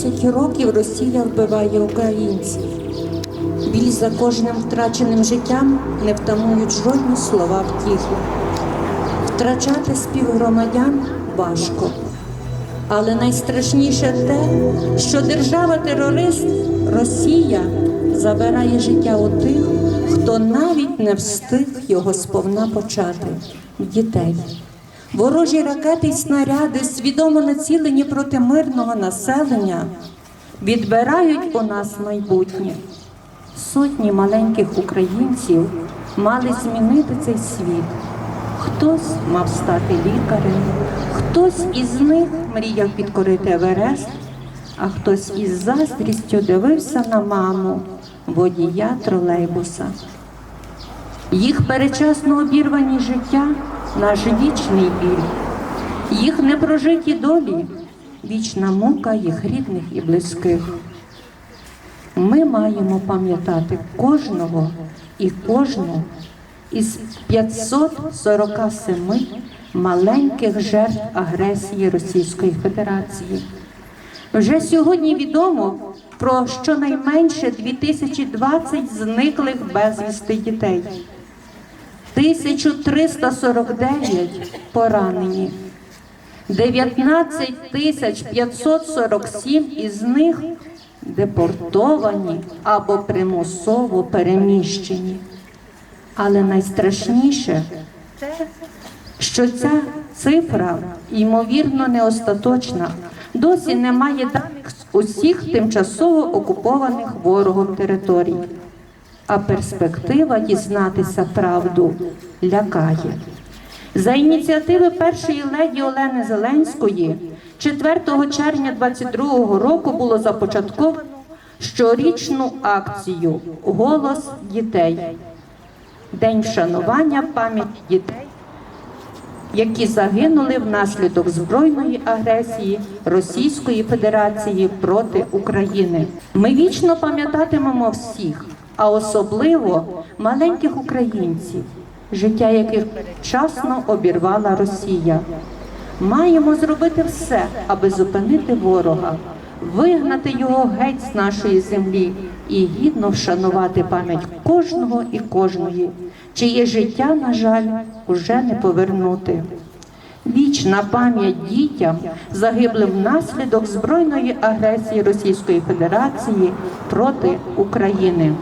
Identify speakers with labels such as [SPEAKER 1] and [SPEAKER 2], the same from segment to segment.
[SPEAKER 1] Уже 10 років Росія вбиває українців. Біль за кожним втраченим життям не втамують жодні слова втіхи. Втрачати співгромадян важко. Але найстрашніше те, що держава-терорист Росія забирає життя у тих, хто навіть не встиг його сповна почати дітей. Ворожі ракети й снаряди, свідомо націлені проти мирного населення, відбирають у нас майбутнє. Сотні маленьких українців мали змінити цей світ. Хтось мав стати лікарем, хтось із них мріяв підкорити Еверест, а хтось із заздрістю дивився на маму, водія тролейбуса. Їх перечасно обірвані життя наш вічний біль, їх непрожиті долі, вічна мука їх рідних і близьких. Ми маємо пам'ятати кожного і кожну із 547 маленьких жертв агресії Російської Федерації. Вже сьогодні відомо про щонайменше 2020 зниклих безвісти дітей, 1349 поранені, 19 тисяч 547 із них депортовані або примусово переміщені. Але найстрашніше що ця цифра, ймовірно, не остаточна. Досі немає даних з усіх тимчасово окупованих ворогом територій. А перспектива дізнатися правду лякає. За ініціативи першої леді Олени Зеленської 4 червня 2022 року було започатковано щорічну акцію Голос дітей. День вшанування пам'яті дітей, які загинули внаслідок збройної агресії Російської Федерації проти України. Ми вічно пам'ятатимемо всіх, а особливо маленьких українців, життя яких передчасно обірвала Росія. Маємо зробити все, аби зупинити ворога, вигнати його геть з нашої землі і гідно вшанувати пам'ять кожного і кожної, чиє життя, на жаль, уже не повернути. Вічна пам'ять дітям, загиблим внаслідок збройної агресії Російської Федерації проти України.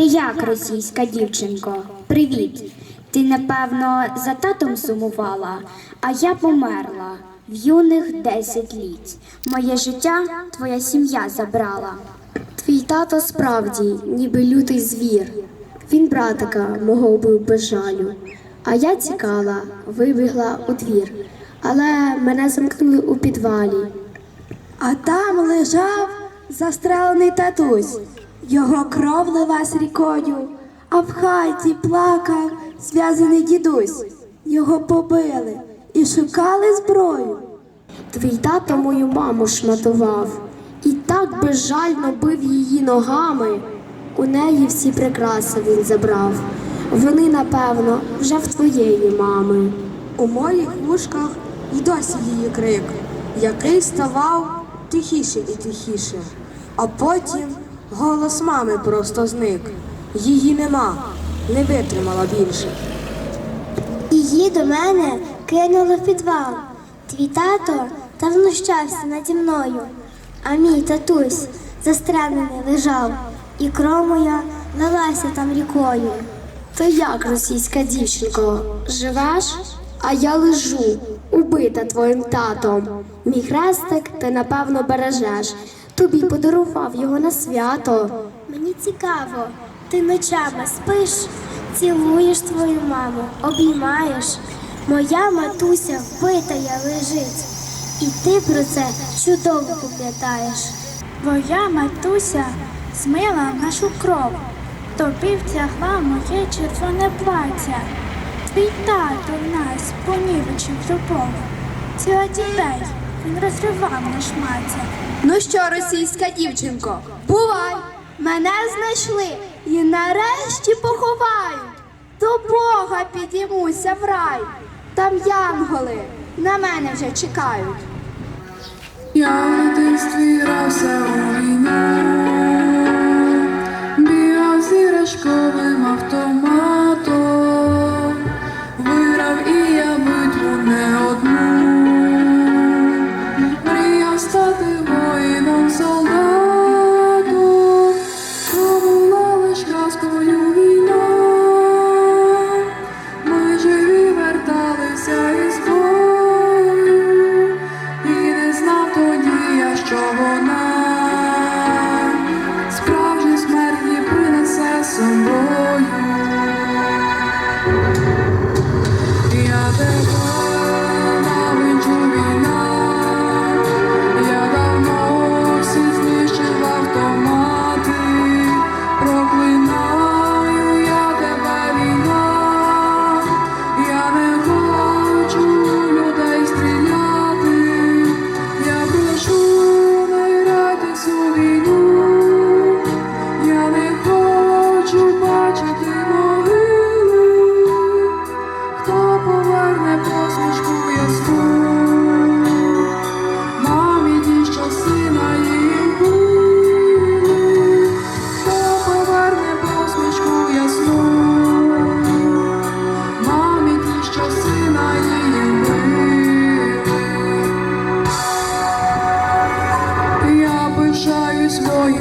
[SPEAKER 2] Ти як, російська дівчинко? Привіт. Ти, напевно, за татом сумувала, а я померла в юних десять літ. Моє життя твоя сім'я забрала.
[SPEAKER 3] Твій тато справді, ніби лютий звір. Він братика мого убив без жалю. А я тікала, вибігла у двір, але мене замкнули у підвалі.
[SPEAKER 4] А там лежав застрелений татусь, його кров лилась рікою, а в хаті плакав зв'язаний дідусь. Його побили і шукали зброю.
[SPEAKER 3] Твій тато мою маму шматував і так безжально бив її ногами. У неї всі прикраси він забрав. Вони, напевно, вже в твоєї мами.
[SPEAKER 4] У моїх вушках й досі її крик, який ставав тихіше і тихіше. А потім голос мами просто зник. Її нема, не витримала більше.
[SPEAKER 5] Її до мене кинули в підвал. Твій тато та внущався наді мною, а мій татусь застрянений лежав, і кров моя лилася там рікою.
[SPEAKER 3] То як, російська дівчинко, живеш? А я лежу, убита твоїм татом. Мій хрестик ти напевно бережеш. Тобі подарував його на свято.
[SPEAKER 5] Мені цікаво, ти ночами спиш, цілуєш твою маму, обіймаєш. Моя матуся вбитая лежить, і ти про це чудово пам'ятаєш.
[SPEAKER 6] Моя матуся змила нашу кров, тобі втягла моє червоне плаття. Твій тато в нас понівечив любов. Ціла дітей він розривав наш матір.
[SPEAKER 3] Ну що, російська дівчинко, бувай! Мене знайшли і нарешті поховають. До Бога підіймуся в рай. Там янголи на мене вже чекають.
[SPEAKER 7] Я дивствірався у війну, бігав з іграшковим автоматом.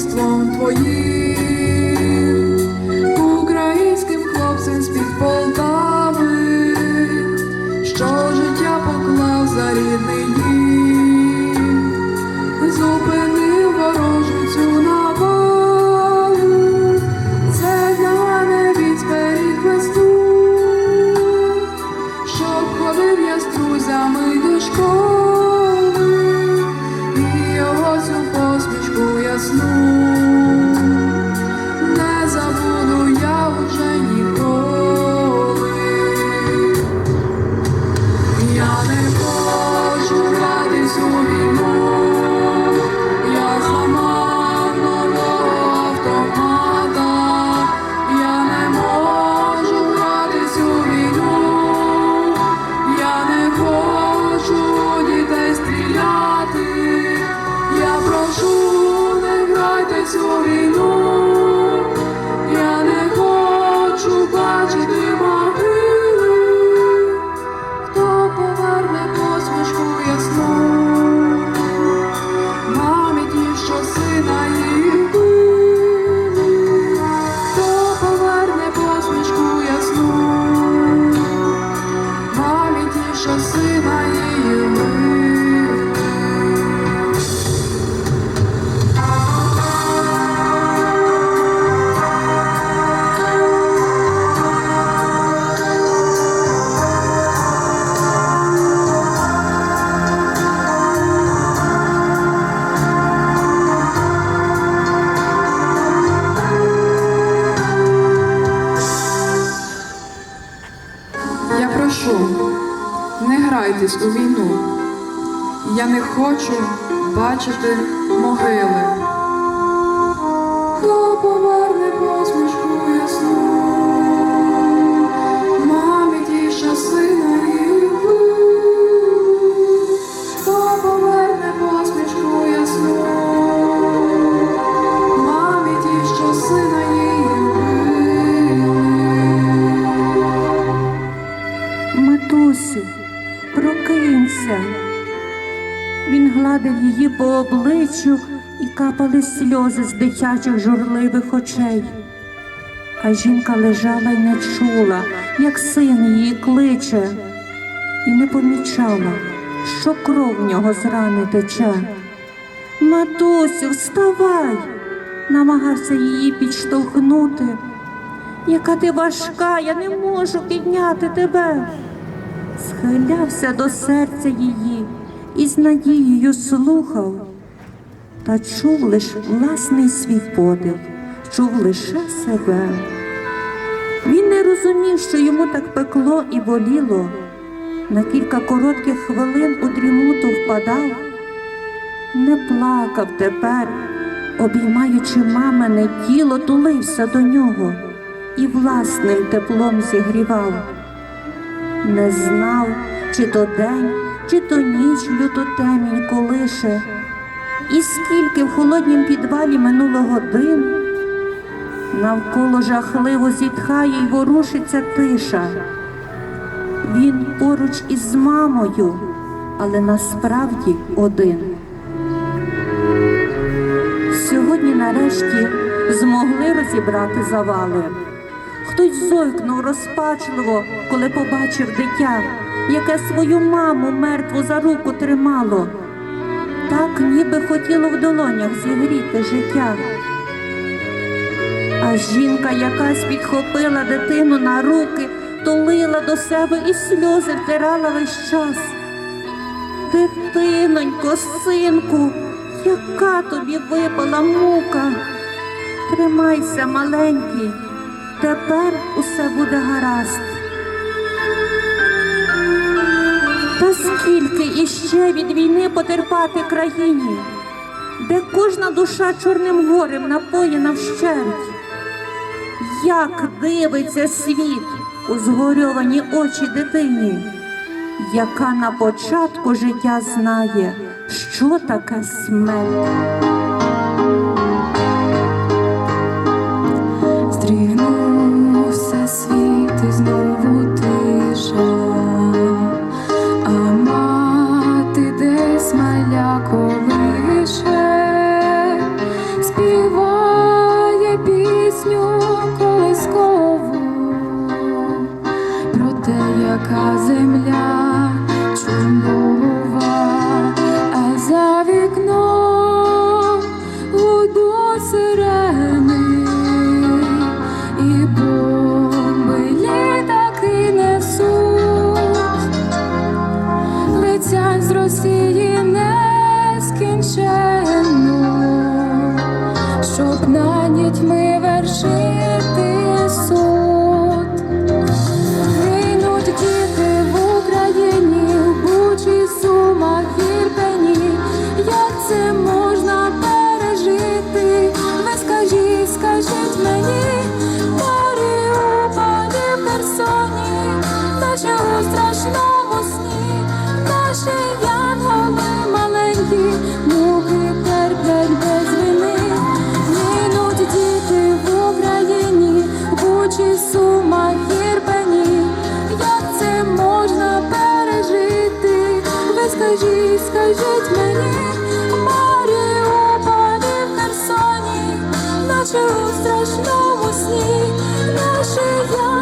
[SPEAKER 7] царством твоїм. збираєтесь у війну. Я не хочу бачити могили. Хто поверне посмішку ясну, мамі ті
[SPEAKER 1] часи. плачу і капали сльози з дитячих журливих очей. А жінка лежала й не чула, як син її кличе, і не помічала, що кров в нього з рани тече. Матусю, вставай, намагався її підштовхнути. Яка ти важка, я не можу підняти тебе. Схилявся до серця її і з надією слухав та чув лиш власний свій подив, чув лише себе. Він не розумів, що йому так пекло і боліло, на кілька коротких хвилин у дрімуту впадав, не плакав тепер, обіймаючи мамине тіло, тулився до нього і власним теплом зігрівав. Не знав, чи то день, чи то ніч люто темінь колише і скільки в холоднім підвалі минуло годин, навколо жахливо зітхає й ворушиться тиша. Він поруч із мамою, але насправді один. Сьогодні нарешті змогли розібрати завали. Хтось зойкнув розпачливо, коли побачив дитя, яке свою маму мертву за руку тримало. Так ніби хотіло в долонях зігріти життя. А жінка якась підхопила дитину на руки, тулила до себе і сльози втирала весь час. Дитинонько, синку, яка тобі випала мука. Тримайся, маленький, тепер усе буде гаразд. Та скільки іще від війни потерпати країні, де кожна душа чорним горем напоєна вщерть? Як дивиться світ у згорьовані очі дитині, яка на початку життя знає, що таке смерть.
[SPEAKER 8] Земля наче у страшному сні, наше янголи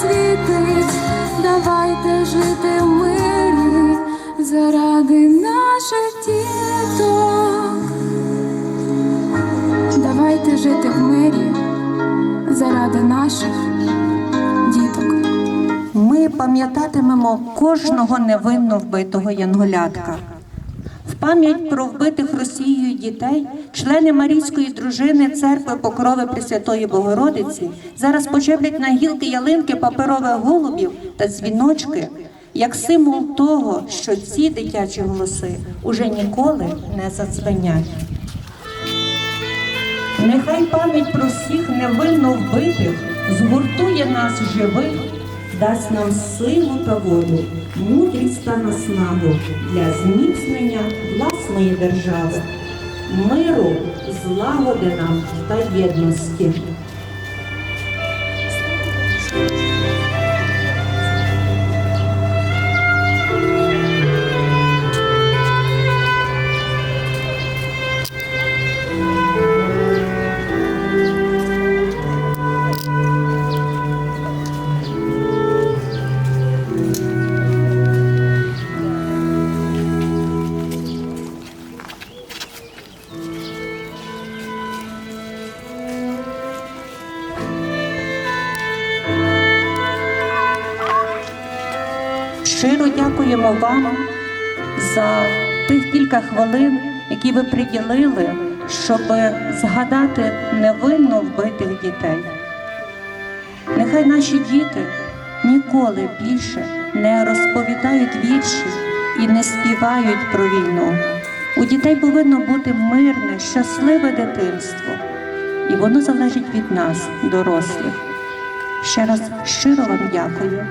[SPEAKER 7] світить, давайте жити в мирі заради наших діток. Давайте жити в мирі заради наших діток.
[SPEAKER 1] Ми пам'ятатимемо кожного невинно вбитого янголятка. Пам'ять про вбитих Росією дітей члени Марійської дружини церкви Покрови Пресвятої Богородиці зараз почеплять на гілки ялинки паперових голубів та дзвіночки як символ того, що ці дитячі голоси уже ніколи не задзвенять. Нехай пам'ять про всіх невинно вбитих згуртує нас живих, дасть нам силу та воду, мудрість та наснагу для зміцнення власної держави, миру, злагоди нам та єдності. Кілька хвилин, які ви приділили, щоб згадати невинно вбитих дітей. Нехай наші діти ніколи більше не розповідають вірші і не співають про війну. У дітей повинно бути мирне, щасливе дитинство, і воно залежить від нас, дорослих. Ще раз щиро вам дякую.